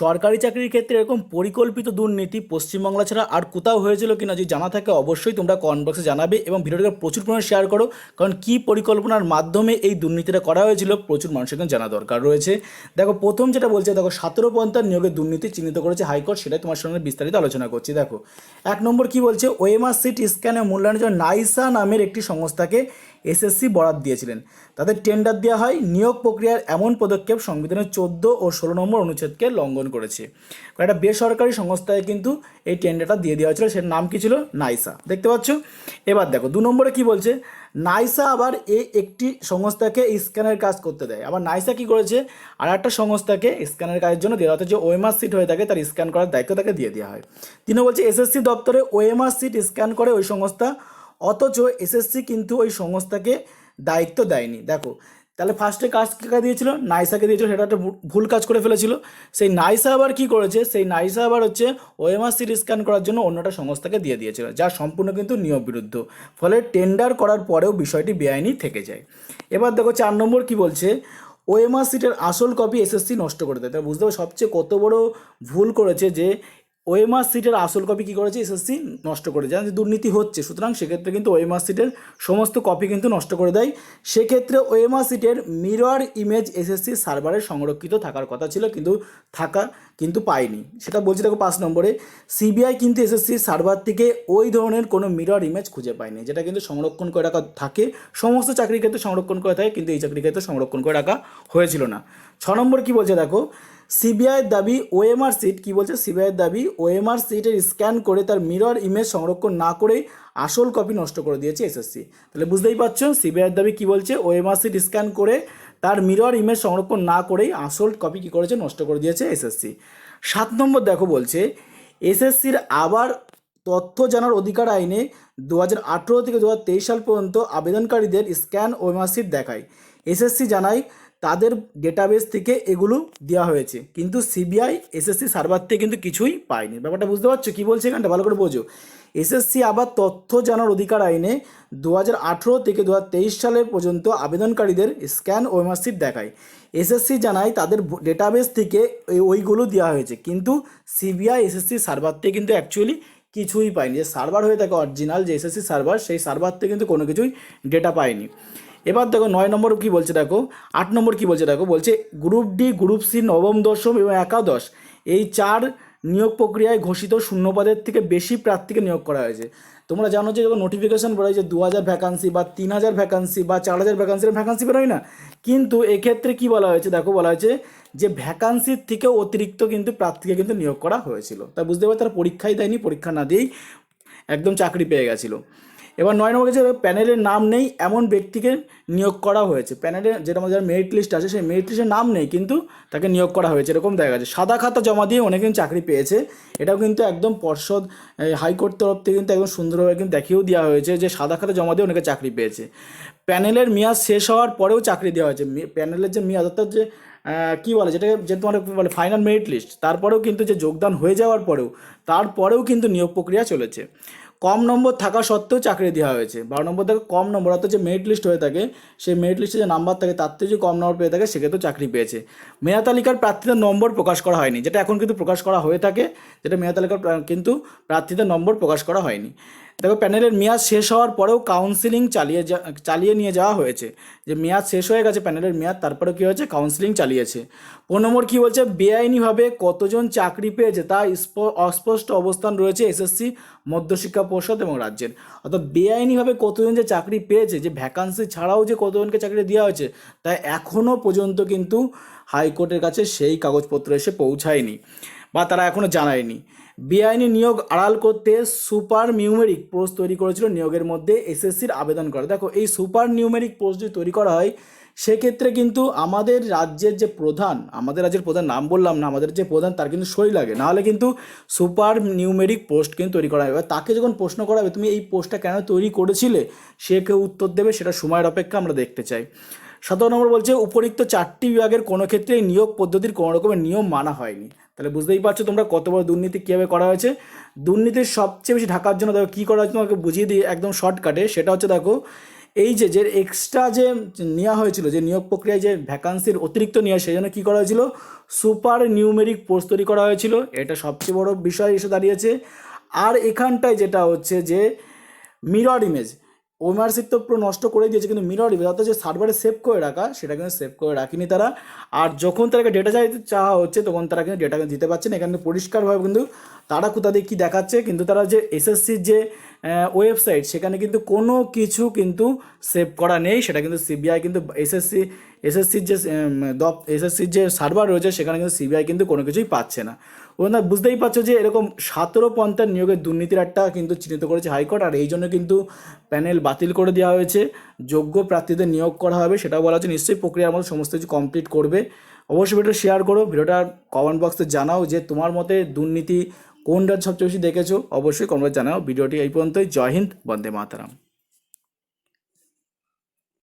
সরকারি চাকরির ক্ষেত্রে এরকম পরিকল্পিত দুর্নীতি পশ্চিমবাংলা ছাড়া আর কোথাও হয়েছিল কিনা যদি জানা থাকে অবশ্যই তোমরা কমেন্ট বক্সে জানাবে এবং ভিডিওটাকে প্রচুর পরিমাণে শেয়ার করো। কারণ কী পরিকল্পনার মাধ্যমে এই দুর্নীতিটা করা হয়েছিল প্রচুর মানুষের কিন্তু জানা দরকার রয়েছে। দেখো, প্রথম যেটা বলছে, দেখো, সতেরো পন্থার নিয়োগের দুর্নীতি চিহ্নিত করেছে হাইকোর্ট, সেটাই তোমার সঙ্গে বিস্তারিত আলোচনা করছি। দেখো, এক নম্বর কি বলছে ওএমআর সিট স্ক্যানে মূল্যায়নের জন্য নাইসা নামের একটি সংস্থাকে এসএসসি বরাদ দিয়েছিলেন। তাদের টেন্ডার দেওয়া হয়, নিয়োগ প্রক্রিয়ার এমন পদক্ষেপ সংবিধানের চোদ্দ ও ষোলো নম্বর অনুচ্ছেদকে লঙ্ঘন করেছে। একটা বেসরকারি সংস্থায় কিন্তু এই টেন্ডারটা দিয়ে দেওয়া হয়েছিল, সেটার নাম কি ছিল? নাইসা। দেখতে পাচ্ছ? এবার দেখো, দু নম্বরে কি বলছে? নাইসা আবার এই একটি সংস্থাকে স্ক্যানের কাজ করতে দেয়। আবার নাইসা কি করেছে? আর একটা সংস্থাকে স্ক্যানের কাজের জন্য দেওয়া অর্থাৎ যে ওএমআর সিট হয়ে থাকে, তার স্ক্যান করার দায়িত্ব তাকে দিয়ে দেওয়া হয়। তিনি বলছে, এসএসসি দপ্তরে ওএমআর সিট স্ক্যান করে ওই সংস্থা অথচ এসএসসি কিন্তু ওই সংস্থাকে দায়িত্ব দেয়নি। দেখো, তাহলে ফার্স্টে কাজ কাকে দিয়েছিল? নাইসাকে দিয়েছিল, সেটা একটা ভুল কাজ করে ফেলেছিল। সেই নাইসা আবার কী করেছে? সেই নাইসা আবার হচ্ছে ওএমআর সিট স্ক্যান করার জন্য অন্যটা সংস্থাকে দিয়ে দিয়েছিল, যা সম্পূর্ণ কিন্তু নিয়ম বিরুদ্ধ ফলে টেন্ডার করার পরেও বিষয়টি বেআইনি থেকে যায়। এবার দেখো চার নম্বর কি বলছে? ওএমআর সিটের আসল কপি এসএসসি নষ্ট করে দেয়। তাহলে বুঝতে পারো সবচেয়ে কত বড় ভুল করেছে যে ওএমআর সিটের আসল কপি কী করেছে? এসএসসি নষ্ট করে জানেন যে দুর্নীতি হচ্ছে। সুতরাং সেক্ষেত্রে কিন্তু ওএমআর সিটের সমস্ত কপি কিন্তু নষ্ট করে দেয়। সেক্ষেত্রে ওএমআর সিটের মিরর ইমেজ এসএসসি সার্ভারে সংরক্ষিত থাকার কথা ছিল কিন্তু থাকা কিন্তু পায়নি। সেটা বলছি দেখো পাঁচ নম্বরে। সিবিআই কিন্তু এসএসসি সার্ভার থেকে ওই ধরনের কোনো মিরর ইমেজ খুঁজে পায়নি, যেটা কিন্তু সংরক্ষণ করে রাখা থাকে। সমস্ত চাকরির ক্ষেত্রে সংরক্ষণ করে থাকে, কিন্তু এই চাকরির ক্ষেত্রে সংরক্ষণ করে রাখা হয়েছিল না। ছ নম্বর কি বলছে দেখো? সিবিআইয়ের দাবি ওএমআর সিট, কি বলছে? সিবিআইয়ের দাবি ওএমআর সিটের স্ক্যান করে তার মিরর ইমেজ সংরক্ষণ না করেই আসল কপি নষ্ট করে দিয়েছে এসএসসি তাহলে বুঝতেই পারছ সিবিআইয়ের দাবি কি বলছে? ওএমআর সিট স্ক্যান করে তার মিরর ইমেজ সংরক্ষণ না করেই আসল কপি কি করেছে? নষ্ট করে দিয়েছে এসএসসি সাত নম্বর দেখো বলছে এসএসসির আবার তথ্য জানার অধিকার আইনে দু হাজার আঠেরো থেকে দু হাজার তেইশ সাল পর্যন্ত আবেদনকারীদের স্ক্যান ওএমআর সিট দেখায়। এসএসসি জানায় তাদের ডেটাবেস থেকে এগুলো দেওয়া হয়েছে। কিন্তু সিবিআই এসএসসি সার্ভার থেকে কিন্তু কিছুই পায়নি। ব্যাপারটা বুঝতে পারছ? কী বলছে এখানটা? ভালো করে বোঝো। এসএসসি আবার তথ্য জানার অধিকার আইনে দু হাজার আঠেরো থেকে দু হাজার তেইশ সালের পর্যন্ত আবেদনকারীদের স্ক্যান ওএমআর সিট দেখায়। এসএসসি জানায় তাদের ডেটাবেস থেকে ওই- ওইগুলো দেওয়া হয়েছে। কিন্তু সিবিআই এসএসসি সার্ভার থেকে কিন্তু অ্যাকচুয়ালি কিছুই পায়নি। যে সার্ভার হয়ে থাকে অরিজিনাল যে এসএসসি সার্ভার সেই সার্ভার থেকে কিন্তু কোনো কিছুই ডেটা পায়নি। এবার দেখো নয় নম্বর কি বলছে দেখো? আট নম্বর কি বলছে দেখো? বলছে গ্রুপ ডি, গ্রুপ সি, নবম দশম এবং একাদশ। এই চার নিয়োগ প্রক্রিয়ায় ঘোষিত শূন্যপদের থেকে বেশি প্রার্থীকে নিয়োগ করা হয়েছে। তোমরা জানো যে যখন নোটিফিকেশন বেরোয় যে দু হাজার ভ্যাকান্সি বা তিন হাজার ভ্যাকান্সি বা চার হাজার ভ্যাকান্সির ভ্যাকান্সি বেরোয় না? কিন্তু এক্ষেত্রে কি বলা হয়েছে দেখো? বলা হয়েছে যে ভ্যাকান্সির থেকেও অতিরিক্ত কিন্তু প্রার্থীকে কিন্তু নিয়োগ করা হয়েছিল। তা বুঝতে পারছি তারা পরীক্ষাই দেয়নি, পরীক্ষা না দিয়েই একদম চাকরি পেয়ে গেছিল। এবার নয় নম্বর হচ্ছে প্যানেলের নাম নেই, এমন ব্যক্তিকে নিয়োগ করা হয়েছে। প্যানেলে যেটা আমাদের মেরিট লিস্ট আছে, সেই মেরিট লিস্টের নাম নেই, কিন্তু তাকে নিয়োগ করা হয়েছে, এরকম দেখা গেছে সাদা খাতা জমা দিয়ে অনেকে চাকরি পেয়েছে। এটাও কিন্তু একদম পর্ষদ হাইকোর্ট তরফ থেকে কিন্তু একদম সুন্দরভাবে কিন্তু দেখিয়েও দেওয়া হয়েছে যে সাদা খাতা জমা দিয়ে অনেকে চাকরি পেয়েছে। প্যানেলের মেয়াদ শেষ হওয়ার পরেও চাকরি দেওয়া হয়েছে। প্যানেলের যে মেয়াদ, অর্থাৎ যে কী বলে, যেটাকে, যে তোমার বলে ফাইনাল মেরিট লিস্ট তারপরেও কিন্তু যে যোগদান হয়ে যাওয়ার পরেও, তারপরেও কিন্তু নিয়োগ প্রক্রিয়া চলেছে। কম নম্বর থাকা সত্ত্বেও চাকরি দেওয়া হয়েছে। বারো নম্বর থেকে কম নম্বর, অর্থাৎ যে মেরিট লিস্ট হয়ে থাকে, সেই মেরিট লিস্টে যে নাম্বার থাকে, তার থেকে যদি কম নম্বর পেয়ে থাকে, সেক্ষেত্রেও চাকরি পেয়েছে। মেধা তালিকার প্রার্থীদের নম্বর প্রকাশ করা হয়নি, যেটা এখন কিন্তু প্রকাশ করা হয়ে থাকে, যেটা মেধা তালিকার কিন্তু প্রার্থীদের নম্বর প্রকাশ করা হয়নি। দেখো, প্যানেলের মেয়াদ শেষ হওয়ার পরেও কাউন্সিলিং চালিয়ে যা, চালিয়ে নিয়ে যাওয়া হয়েছে। যে মেয়াদ শেষ হয়ে গেছে, প্যানেলের মেয়াদ তারপরে কী হয়েছে? কাউন্সিলিং চালিয়েছে। পনেরো নম্বর কী বলছে? বেআইনিভাবে কতজন চাকরি পেয়েছে? তা অস্পষ্ট অবস্থান রয়েছে এসএসসি, মধ্যশিক্ষা পর্ষদ এবং রাজ্যের। অর্থাৎ বেআইনিভাবে কতজন যে চাকরি পেয়েছে, যে ভ্যাকান্সি ছাড়াও যে কতজনকে চাকরি দেওয়া হয়েছে, তা এখনও পর্যন্ত কিন্তু হাইকোর্টের কাছে সেই কাগজপত্র এসে পৌঁছায়নি। বা তারা এখনও জানায়নি। বেআইনি নিয়োগ আড়াল করতে সুপার নিউমেরিক পোস্ট তৈরি করেছিল নিয়োগের মধ্যে এসএসসির আবেদন করে। দেখো, এই সুপার নিউমেরিক পোস্ট যদি তৈরি করা হয়, সেক্ষেত্রে কিন্তু আমাদের রাজ্যের যে প্রধান, আমাদের রাজ্যের প্রধান নাম বললাম না, আমাদের যে প্রধান তার কিন্তু সই লাগে। নাহলে কিন্তু সুপার নিউমেরিক পোস্ট কিন্তু তৈরি করা হবে তাকে যখন প্রশ্ন করা হবে, তুমি এই পোস্টটা কেন তৈরি করেছিলে? সে কেউ উত্তর দেবে, সেটা সময়ের অপেক্ষা আমরা দেখতে চাই। সতেরো নম্বর বলছে, উপরিক্ত চারটি বিভাগের কোনো ক্ষেত্রেই নিয়োগ পদ্ধতির কোনো রকমের নিয়ম মানা হয়নি। তাহলে বুঝতেই পারছ তোমরা কত বড় দুর্নীতি কীভাবে করা হয়েছে। দুর্নীতির সবচেয়ে বেশি ঢাকার জন্য দেখো কী করা হয়েছে তোমাকে বুঝিয়ে দিই একদম শর্টকাটে সেটা হচ্ছে দেখো, এই যে যে এক্সট্রা যে নেওয়া হয়েছিল, যে নিয়োগ প্রক্রিয়ায় যে ভ্যাকান্সির অতিরিক্ত নেওয়া, সেই জন্য কী করা হয়েছিল? সুপার নিউমেরিক পোস্ট তৈরি করা হয়েছিল, এটা সবচেয়ে বড় বিষয় এসে দাঁড়িয়েছে। আর এখানটায় যেটা হচ্ছে যে মিরর ইমেজ ওমার্সিপ তো পুরো নষ্ট করে দিয়েছে, কিন্তু মিরর ইমেজ অর্থাৎ যে সার্ভারে সেভ করে রাখা, সেটা কিন্তু সেভ করে রাখিনি তারা। আর যখন তারা ডেটা চাইতে চাওয়া হচ্ছে, তখন তারা কিন্তু ডেটা দিতে পারছে না। এখানে পরিষ্কারভাবে কিন্তু তারা দিয়ে কী দেখাচ্ছে? কিন্তু তারা যে এসএসসির যে ওয়েবসাইট সেখানে কিন্তু কোনো কিছু কিন্তু সেভ করা নেই। সেটা কিন্তু সিবিআই কিন্তু এসএসসি এসএসসির যে দপ এসএসসির যে সার্ভার রয়েছে, সেখানে কিন্তু সিবিআই কিন্তু কোনো কিছুই পাচ্ছে না। ওনারা বুঝতেই পারছ যে এরকম সতেরো পন্থার নিয়োগের দুর্নীতির একটা কিন্তু চিহ্নিত করেছে হাইকোর্ট, আর এই জন্য কিন্তু প্যানেল বাতিল করে দেওয়া হয়েছে। যোগ্য প্রার্থীদের নিয়োগ করা হবে, সেটাও বলা হচ্ছে। নিশ্চয়ই প্রক্রিয়ার মতো সমস্ত কিছু কমপ্লিট করবে। অবশ্যই ভিডিওটা শেয়ার করো। ভিডিওটা কমেন্ট বক্সে জানাও যে তোমার মতে দুর্নীতি কোন রাজ্য সবচেয়ে বেশি দেখেছ? অবশ্যই কমেন্ট জানাও। ভিডিওটি এই পর্যন্তই। জয় হিন্দ, বন্দে মাতারাম।